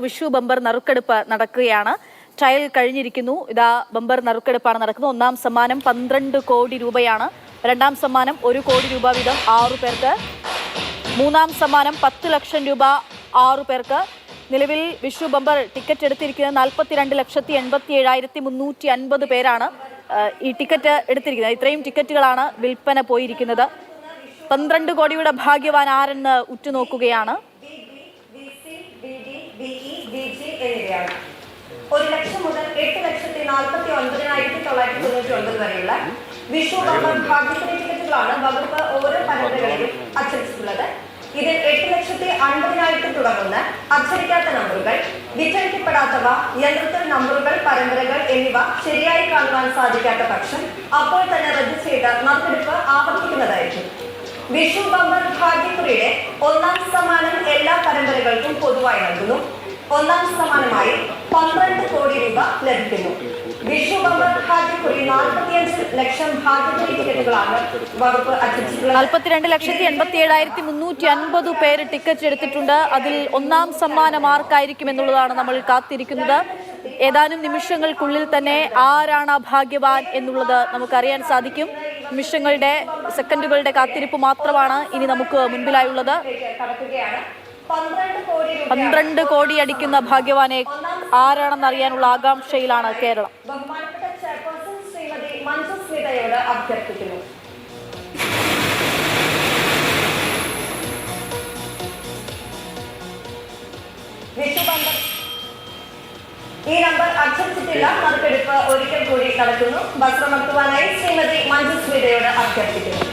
Vishu bumper നറുക്കെടുപ്പ് നടക്കുകയാണ്. Trial കഴിഞ്ഞിരിക്കുന്നു. ഇതാ ബമ്പർ നറുക്കെടുപ്പാണ് നടക്കുന്നത്. ഒന്നാം സമ്മാനം പന്ത്രണ്ട് കോടി രൂപയാണ്. രണ്ടാം സമ്മാനം ഒരു കോടി രൂപ വീതം ആറു പേർക്ക്. മൂന്നാം സമ്മാനം പത്ത് ലക്ഷം രൂപ ആറു പേർക്ക്. നിലവിൽ വിഷു ബമ്പർ ടിക്കറ്റ് എടുത്തിരിക്കുന്നത് നാൽപ്പത്തിരണ്ട് ലക്ഷത്തി എൺപത്തി ഏഴായിരത്തി മുന്നൂറ്റി അൻപത് പേരാണ് ഈ ടിക്കറ്റ് എടുത്തിരിക്കുന്നത്. ഇത്രയും ടിക്കറ്റുകളാണ് വിൽപ്പന പോയിരിക്കുന്നത്. പന്ത്രണ്ട് കോടിയുടെ ഭാഗ്യവാൻ ആരെന്ന് ഉറ്റുനോക്കുകയാണ്. എന്നിവയാണ് ഒരു ലക്ഷം മുതൽ എട്ട് ലക്ഷത്തി നാൽപ്പത്തി ഒൻപതിനായിരത്തി തൊള്ളായിരത്തി തൊണ്ണൂറ്റി ഒൻപത് വരെയുള്ള വിഷു ബമ്പർ ഭാഗ്യക്കുറി ടിക്കറ്റുകളാണ് വകുപ്പ് ഓരോ പരമ്പരകളിലും അച്ചടിച്ചിട്ടുള്ളത്. ഇതിൽ എട്ട് ലക്ഷത്തി അൻപതിനായിരത്തി തുടങ്ങുന്ന അച്ചടിക്കാത്ത നമ്പറുകൾ വിറ്റഴിക്കപ്പെടാത്തവ യന്ത്രത്തിൽ നമ്പറുകൾ പരമ്പരകൾ എന്നിവ ശരിയായി കാണുവാൻ സാധിക്കാത്ത പക്ഷം അപ്പോൾ തന്നെ റദ്ദു ചെയ്ത നറുക്കെടുപ്പ് ആവർത്തിക്കുന്നതായിരിക്കും. വിഷു ബമ്പർ ഭാഗ്യക്കുറിയുടെ ഒന്നാം സമ്മാനം എല്ലാ പരമ്പരകൾക്കും പൊതുവായി നൽകുന്നു. ഒന്നാം സമ്മാനമായി പന്ത്രണ്ട് കോടി രൂപ ലഭിക്കുന്നു. ലക്ഷം നാൽപ്പത്തിരണ്ട് ലക്ഷത്തി എൺപത്തി ഏഴായിരത്തി മുന്നൂറ്റി അൻപത് പേര് ടിക്കറ്റ് എടുത്തിട്ടുണ്ട്. അതിൽ ഒന്നാം സമ്മാനം ആർക്കായിരിക്കും എന്നുള്ളതാണ് നമ്മൾ കാത്തിരിക്കുന്നത്. ഏതാനും നിമിഷങ്ങൾക്കുള്ളിൽ തന്നെ ആരാണ് ഭാഗ്യവാൻ എന്നുള്ളത് നമുക്കറിയാൻ സാധിക്കും. നിമിഷങ്ങളുടെ സെക്കൻഡുകളുടെ കാത്തിരിപ്പ് മാത്രമാണ് ഇനി നമുക്ക് മുൻപിലായുള്ളത്. പന്ത്രണ്ട് കോടി അടിക്കുന്ന ഭാഗ്യവാനെ ആരാണെന്ന് അറിയാനുള്ള ആകാംക്ഷയിലാണ് കേരളം. ഈ നമ്പർ അഭ്യർത്ഥിച്ചില്ല നറുക്കെടുപ്പ് ഒരിക്കൽ കൂടി നടക്കുന്നു വസ്ത്രമർത്തുവാനായി ശ്രീമതി മഞ്ജുസ്മിതയോട് അഭ്യർത്ഥിക്കുന്നു.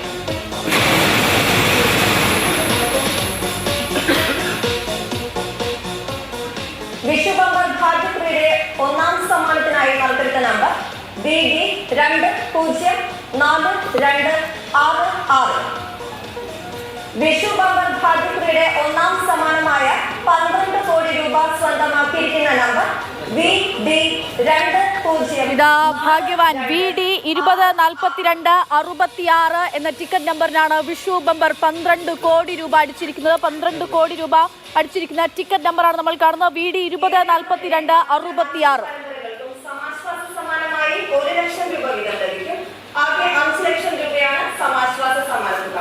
സമ്മാനത്തിനായി നമ്പർ ബി ഡി രണ്ട് പൂജ്യം നാല് രണ്ട് ആറ് ആറ്. വിഷു ബമ്പർ ഭാഗ്യക്കുറിയുടെ ഒന്നാം സമാനമായ പന്ത്രണ്ട് കോടി രൂപ സ്വന്തമാക്കിയിരിക്കുന്ന നമ്പർ. വി ഡി രണ്ട് ഇതാ ഭാഗ്യവാൻ വി ഡി ഇരുപത് നാൽപ്പത്തിരണ്ട് അറുപത്തിയാറ് എന്ന ടിക്കറ്റ് നമ്പറിനാണ് വിഷു ബമ്പർ പന്ത്രണ്ട് കോടി രൂപ അടിച്ചിരിക്കുന്നത്. പന്ത്രണ്ട് കോടി രൂപ അടിച്ചിരിക്കുന്ന ടിക്കറ്റ് നമ്പറാണ് നമ്മൾ കാണുന്നത്. വി ഡി ഇരുപത് നാൽപ്പത്തിരണ്ട് അറുപത്തിയാറ്. സമ്മാനമായി ഒരു ലക്ഷം രൂപ വീതം ലഭിക്കും. ആകെ അഞ്ച് ലക്ഷം രൂപയാണ് സമാശ്വാസ സമ്മാന തുക.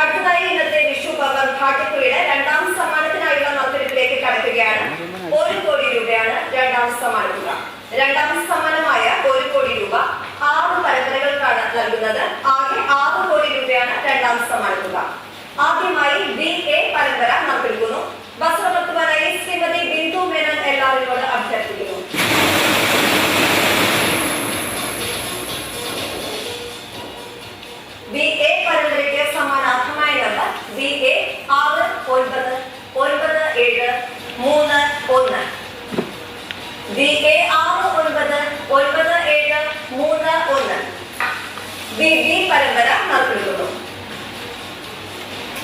അടുത്തതായി ഇന്നത്തെ വിഷു പവർ ഭാഗ്യക്കുറിയുടെ രണ്ടാം സമ്മാനത്തിനായുള്ള നറുക്കെടുപ്പിലേക്ക് കടക്കുകയാണ്. ഒരു കോടി രൂപയാണ് രണ്ടാം സമ്മാന തുക. രണ്ടാം സമ്മാനമായ ഒരു കോടി രൂപ ആറ് പരമ്പരകൾക്കാണ് നൽകുന്നത്. ആകെ ആറ് കോടി രൂപയാണ് രണ്ടാം സമ്മാന തുക. ആദ്യമായി ബി എ ആറ് ഒൻപത് ഒൻപത് ഏഴ് മൂന്ന് ഒന്ന്. ബി എ ആറ് ഒൻപത് ഒൻപത് ഏഴ് മൂന്ന് ഒന്ന്. ബി ബി പരമ്പര നറുക്കെടുക്കുന്നു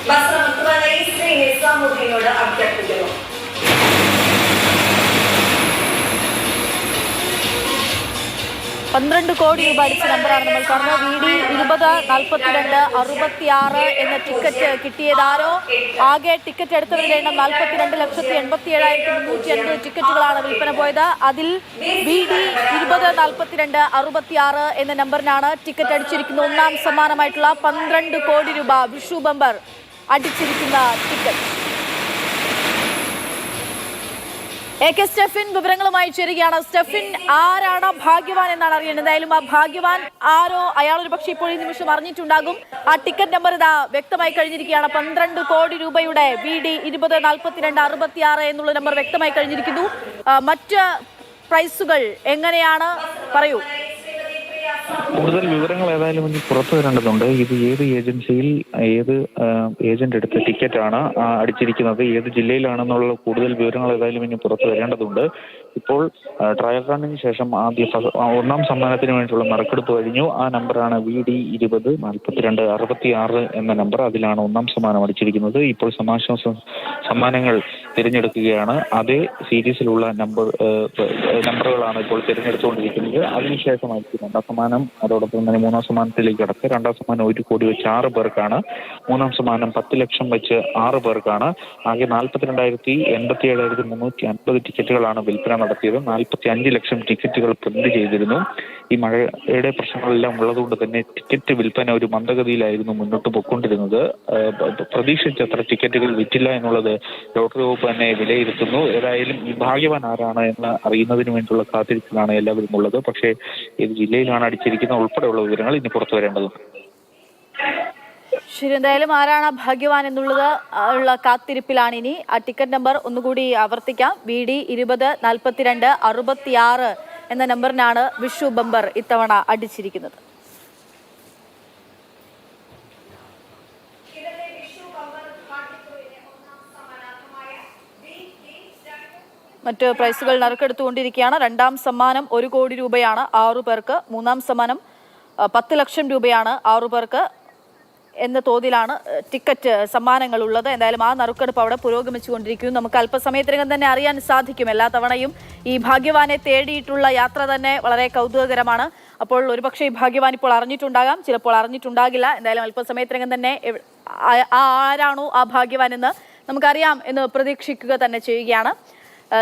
വസ്ത്രമത്തുവാനായി ശ്രീ നിസാമുദ്ദീനോട് അഭ്യർത്ഥിക്കുന്നു. പന്ത്രണ്ട് കോടി രൂപ അടിച്ച നമ്പറാണ് നമ്മൾ പറഞ്ഞത് വി ഡി ഇരുപത് നാൽപ്പത്തിരണ്ട് അറുപത്തിയാറ് എന്ന ടിക്കറ്റ് കിട്ടിയതാരോ ആകെ ടിക്കറ്റ് എടുത്തവരുടെ എണ്ണം നാൽപ്പത്തിരണ്ട് ലക്ഷത്തി എൺപത്തി ഏഴായിരത്തി മുന്നൂറ്റി എൺപത് ടിക്കറ്റുകളാണ് വിൽപ്പന പോയത്. അതിൽ വി ഡി ഇരുപത് നാൽപ്പത്തിരണ്ട് അറുപത്തിയാറ് എന്ന നമ്പറിനാണ് ടിക്കറ്റ് അടിച്ചിരിക്കുന്ന ഒന്നാം സമ്മാനമായിട്ടുള്ള പന്ത്രണ്ട് കോടി രൂപ വിഷു ബമ്പർ അടിച്ചിരിക്കുന്ന ടിക്കറ്റ് എ കെ സ്റ്റെഫിൻ വിവരങ്ങളുമായി ചേരുകയാണ്. സ്റ്റെഫിൻ ആരാണ് ഭാഗ്യവാൻ എന്നാണ് അറിയേണ്ടത്. എന്തായാലും ആ ഭാഗ്യവാൻ ആരോ അയാൾ ഒരു പക്ഷേ ഇപ്പോൾ ഈ നിമിഷം അറിഞ്ഞിട്ടുണ്ടാകും. ആ ടിക്കറ്റ് നമ്പർ ഇതാ വ്യക്തമായി കഴിഞ്ഞിരിക്കുകയാണ്. പന്ത്രണ്ട് കോടി രൂപയുടെ വി ഡി ഇരുപത് നാൽപ്പത്തിരണ്ട് അറുപത്തിയാറ് എന്നുള്ള നമ്പർ വ്യക്തമായി കഴിഞ്ഞിരിക്കുന്നു. മറ്റ് പ്രൈസുകൾ എങ്ങനെയാണ്? പറയൂ. കൂടുതൽ വിവരങ്ങൾ ഏതായാലും ഇനി പുറത്തു വരേണ്ടതുണ്ട്. ഇത് ഏത് ഏജൻസിയിൽ ഏത് ഏജന്റ് എടുത്ത ടിക്കറ്റ് ആണ് അടിച്ചിരിക്കുന്നത് ഏത് ജില്ലയിലാണെന്നുള്ള കൂടുതൽ വിവരങ്ങൾ ഏതായാലും ഇനി പുറത്തു വരേണ്ടതുണ്ട്. ഇപ്പോൾ ട്രയൽ റണ്ണിന് ശേഷം ആദ്യ ഒന്നാം സമ്മാനത്തിന് വേണ്ടിയുള്ള നറുക്കെടുപ്പ് കഴിഞ്ഞു. ആ നമ്പറാണ് വി ഡി ഇരുപത് നാൽപ്പത്തിരണ്ട് അറുപത്തി ആറ് എന്ന നമ്പർ അതിലാണ് ഒന്നാം സമ്മാനം അടിച്ചിരിക്കുന്നത്. ഇപ്പോൾ സമാശ്വാസ സമ്മാനങ്ങൾ തിരഞ്ഞെടുക്കുകയാണ്. അതേ സീരീസിലുള്ള നമ്പർ നമ്പറുകളാണ് ഇപ്പോൾ തിരഞ്ഞെടുത്തുകൊണ്ടിരിക്കുന്നത്. അതിനുശേഷമായിരിക്കും രണ്ടാം സമ്മാനം അതോടൊപ്പം തന്നെ മൂന്നാം സമ്മാനത്തിലേക്ക് കടക്കുക. രണ്ടാം സമ്മാനം ഒരു കോടി വെച്ച് ആറ് പേർക്കാണ്. മൂന്നാം സമ്മാനം പത്ത് ലക്ഷം വെച്ച് ആറ് പേർക്കാണ്. ആകെ നാൽപ്പത്തിരണ്ടായിരത്തി എൺപത്തി ഏഴായിരത്തി മുന്നൂറ്റി അൻപത് ടിക്കറ്റുകളാണ് വിൽപ്പന നടത്തിയത്. നാൽപ്പത്തി അഞ്ച് ലക്ഷം ടിക്കറ്റുകൾ പ്രിന്റ് ചെയ്തിരുന്നു. ഈ മഴയുടെ പ്രശ്നങ്ങളെല്ലാം ഉള്ളതുകൊണ്ട് തന്നെ ടിക്കറ്റ് വിൽപ്പന ഒരു മന്ദഗതിയിലായിരുന്നു മുന്നോട്ട് പൊയ്ക്കൊണ്ടിരുന്നത്. പ്രതീക്ഷിച്ചത്ര ടിക്കറ്റുകൾ വിറ്റില്ല എന്നുള്ളത് ലോട്ടറി വകുപ്പ് തന്നെ വിലയിരുത്തുന്നു. ഏതായാലും ഈ ഭാഗ്യവാൻ ആരാണ് എന്ന് അറിയുന്നതിന് വേണ്ടിയുള്ള കാത്തിരിപ്പിലാണ് എല്ലാവരും ഉള്ളത്. പക്ഷേ ഏത് ജില്ലയിലാണ് അടിച്ചിരിക്കുന്ന ഉൾപ്പെടെയുള്ള വിവരങ്ങൾ ഇനി പുറത്തു വരേണ്ടതുണ്ട്. ശരി എന്തായാലും ആരാണ് ഭാഗ്യവാൻ എന്നുള്ളത് ഉള്ള കാത്തിരിപ്പിലാണ് ഇനി. ആ ടിക്കറ്റ് നമ്പർ ഒന്നുകൂടി ആവർത്തിക്കാം. വി ഡി ഇരുപത് നാൽപ്പത്തിരണ്ട് അറുപത്തിയാറ് എന്ന നമ്പറിനാണ് വിഷു ബമ്പർ ഇത്തവണ അടിച്ചിരിക്കുന്നത് ഇന്നത്തെ വിഷു ബമ്പർ ഭാഗ്യക്കുറിയിലെ ഒന്നാം സമ്മാനാർഹമായ ബി ഡി രണ്ട് മറ്റ് പ്രൈസുകൾ നറുക്കെടുത്തുകൊണ്ടിരിക്കുകയാണ്. രണ്ടാം സമ്മാനം ഒരു കോടി രൂപയാണ് ആറു പേർക്ക്. മൂന്നാം സമ്മാനം പത്ത് ലക്ഷം രൂപയാണ് ആറു പേർക്ക് എന്ന തോതിലാണ് ടിക്കറ്റ് സമ്മാനങ്ങൾ ഉള്ളത് എന്തായാലും ആ നറുക്കെടുപ്പ് അവിടെ പുരോഗമിച്ചുകൊണ്ടിരിക്കുന്നു. നമുക്ക് അല്പസമയത്തിനകം തന്നെ അറിയാൻ സാധിക്കും. എല്ലാ തവണയും ഈ ഭാഗ്യവാനെ തേടിയിട്ടുള്ള യാത്ര തന്നെ വളരെ കൗതുകകരമാണ്. അപ്പോൾ ഒരുപക്ഷെ ഈ ഭാഗ്യവാൻ ഇപ്പോൾ അറിഞ്ഞിട്ടുണ്ടാകാം. ചിലപ്പോൾ അറിഞ്ഞിട്ടുണ്ടാകില്ല. എന്തായാലും അല്പസമയത്തിനകം തന്നെ ആരാണോ ആ ഭാഗ്യവാൻ എന്ന് നമുക്കറിയാം എന്ന് പ്രതീക്ഷിക്കുക തന്നെ ചെയ്യുകയാണ്.